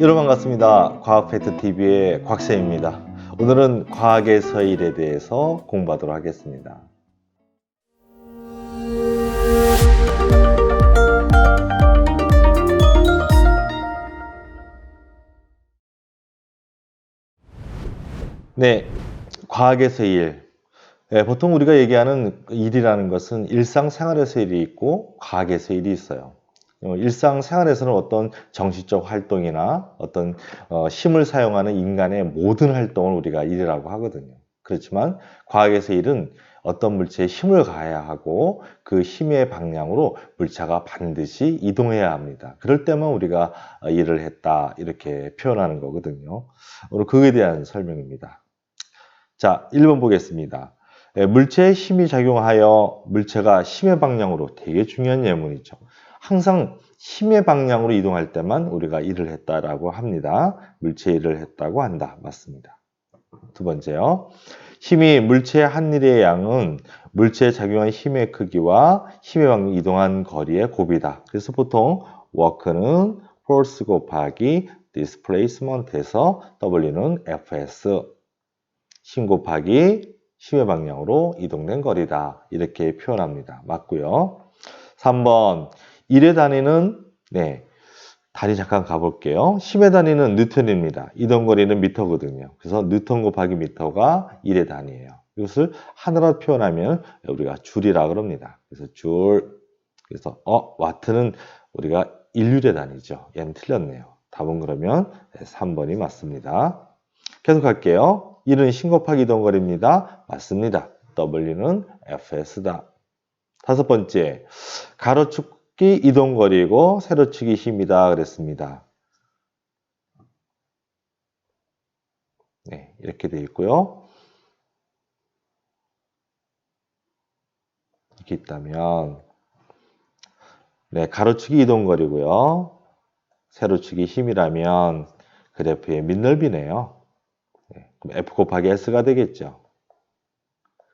여러분 반갑습니다. 과학 팩트TV의 곽쌤입니다. 오늘은 과학의 일에 대해서 공부하도록 하겠습니다. 네, 과학에서 일. 네, 보통 우리가 얘기하는 일이라는 것은 일상생활에서 일이 있고 과학에서 일이 있어요. 어, 일상생활에서는 어떤 정신적 활동이나 어떤 어, 힘을 사용하는 인간의 모든 활동을 우리가 일이라고 하거든요. 그렇지만 과학에서 일은 어떤 물체에 힘을 가해야 하고 그 힘의 방향으로 물체가 반드시 이동해야 합니다. 그럴 때만 우리가 어, 일을 했다 이렇게 표현하는 거거든요. 오늘 그에 대한 설명입니다. 자, 1번 보겠습니다. 예, 물체에 힘이 작용하여 물체가 힘의 방향으로 되게 중요한 예문이죠. 항상 힘의 방향으로 이동할 때만 우리가 일을 했다라고 합니다. 물체 일을 했다고 한다. 맞습니다. 두 번째요. 힘이 물체의 한 일의 양은 물체에 작용한 힘의 크기와 힘의 방향 이동한 거리의 곱이다. 그래서 보통 워크는 force 곱하기 displacement에서 W는 fs 힘 곱하기 힘의 방향으로 이동된 거리다. 이렇게 표현합니다. 맞고요. 3번 일의 단위는 네 다리 잠깐 가볼게요. 힘의 단위는 뉴턴입니다. 이동 거리는 미터거든요. 그래서 뉴턴 곱하기 미터가 일의 단위예요. 이것을 하나로 표현하면 우리가 줄이라 그럽니다. 그래서 줄 그래서 어 와트는 우리가 인류의 단위죠. 얘는 틀렸네요. 답은 그러면 3번이 맞습니다. 계속 할게요. 1은 신 곱하기 이동 거리입니다. 맞습니다. W는 FS다. 다섯 번째, 가로축 기 이동 거리고 세로축이 힘이다 그랬습니다. 네, 이렇게 되어 있고요. 이렇게 있다면 네, 가로축이 이동 거리고요. 세로축이 힘이라면 그래프의 밑넓이네요. 네, 그럼 F 곱하기 S가 되겠죠.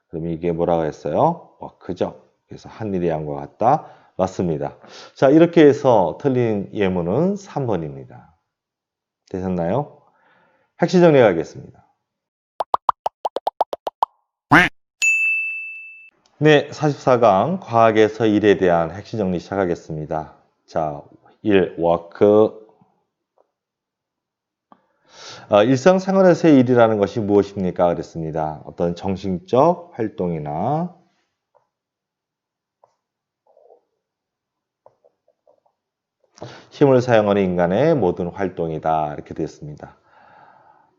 그럼 이게 뭐라고 했어요? 워크죠. 그래서 한일의 양과 같다. 맞습니다. 자, 이렇게 해서 틀린 예문은 3번입니다. 되셨나요? 핵심 정리해 가겠습니다. 네, 44강 과학에서 일에 대한 핵심 정리 시작하겠습니다. 자, 1. 워크 어, 일상생활에서의 일이라는 것이 무엇입니까? 그랬습니다. 어떤 정신적 활동이나 힘을 사용하는 인간의 모든 활동이다. 이렇게 됐습니다.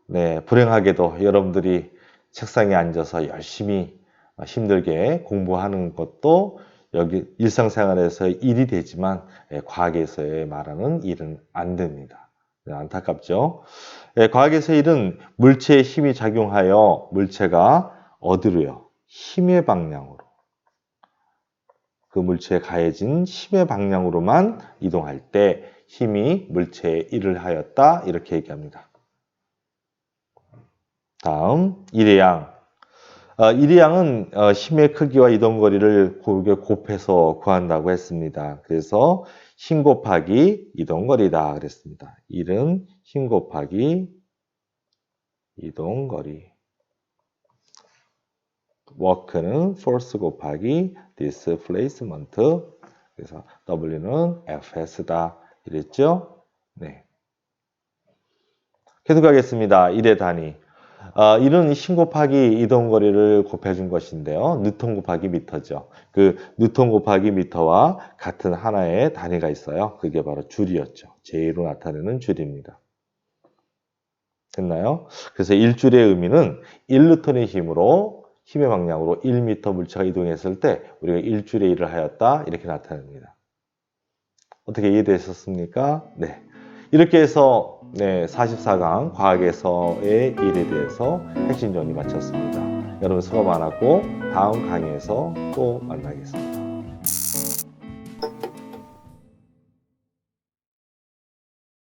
네, 불행하게도 여러분들이 책상에 앉아서 열심히 힘들게 공부하는 것도 여기 일상생활에서 일이 되지만 예, 과학에서의 말하는 일은 안 됩니다. 네, 안타깝죠? 예, 과학에서 일은 물체의 힘이 작용하여 물체가 어디로요? 힘의 방향으로. 그 물체에 가해진 힘의 방향으로만 이동할 때 힘이 물체에 일을 하였다. 이렇게 얘기합니다. 다음, 일의 양. 어, 일의 양은 어, 힘의 크기와 이동 거리를 곱해서 구한다고 했습니다. 그래서 힘 곱하기 이동 거리다 그랬습니다. 1은 힘 곱하기 이동 거리. 워크는 force 곱하기 displacement. 그래서 W는 FS다. 이랬죠? 네. 계속 하겠습니다. 1의 단위. 어, 이런 신 곱하기 이동 거리를 곱해준 것인데요. 뉴턴 곱하기 미터죠. 그 뉴턴 곱하기 미터와 같은 하나의 단위가 있어요. 그게 바로 줄이었죠. J로 나타내는 줄입니다. 됐나요? 그래서 1줄의 의미는 1뉴턴의 힘으로 힘의 방향으로 1m 물체가 이동했을 때 우리가 1줄의 일을 하였다 이렇게 나타냅니다. 어떻게 이해되셨습니까? 네. 이렇게 해서 네, 44강 과학에서의 일에 대해서 핵심 정리 마쳤습니다. 여러분 수고 많았고 다음 강의에서 또 만나겠습니다.